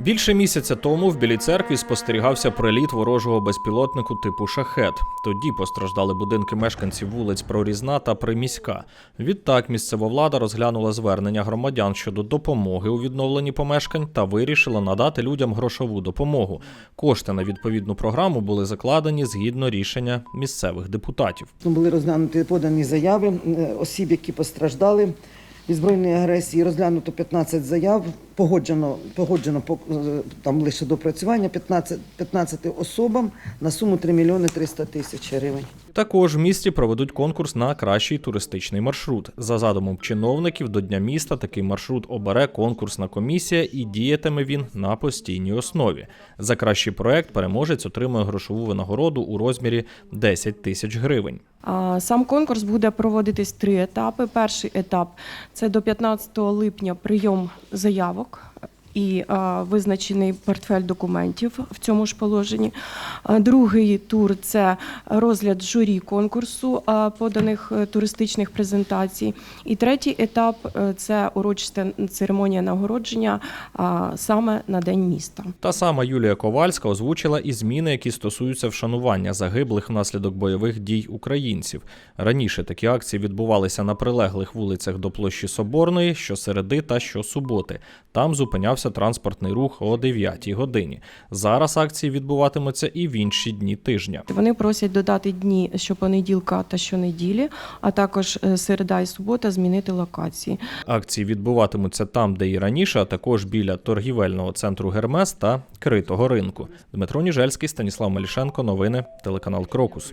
Більше місяця тому в Білій церкві спостерігався приліт ворожого безпілотнику типу шахет. Тоді постраждали будинки мешканців вулиць Прорізна та Приміська. Відтак місцева влада розглянула звернення громадян щодо допомоги у відновленні помешкань та вирішила надати людям грошову допомогу. Кошти на відповідну програму були закладені згідно рішення місцевих депутатів. Були розглянуті подані заяви е, осіб, які постраждали від збройної агресії. Розглянуто 15 заяв. Погоджено, погоджено по- е, там лише допрацювання 15, 15 особам на суму 3 мільйони 300 тисяч гривень. Також в місті проведуть конкурс на кращий туристичний маршрут. За задумом чиновників до Дня міста такий маршрут обере конкурсна комісія і діятиме він на постійній основі. За кращий проект переможець отримує грошову винагороду у розмірі 10 тисяч гривень. А, Сам конкурс буде проводитись три етапи. Перший етап це до 15 липня прийом заявок так і визначений портфель документів в цьому ж положенні. Другий тур це розгляд журі конкурсу поданих е, туристичних презентацій. І третій етап е, це урочиста церемонія нагородження а, саме на День міста. Та сама Юлія Ковальська озвучила і зміни, які стосуються вшанування загиблих внаслідок бойових дій українців. Раніше такі акції відбувалися на прилеглих вулицях до площі Соборної щосереди та щосуботи. Там зупинявся транспортний рух о 9 годині. Зараз акції відбуватимуться і в інші дні тижня. Вони просять додати дні щопонеділка та щонеділі, а також е, середа і субота змінити локації. Акції відбуватимуться там, де і раніше, а також біля торгівельного центру Гермес та критого ринку. Дмитро Ніжельський, Станіслав Малішенко. Новини телеканал Крокус.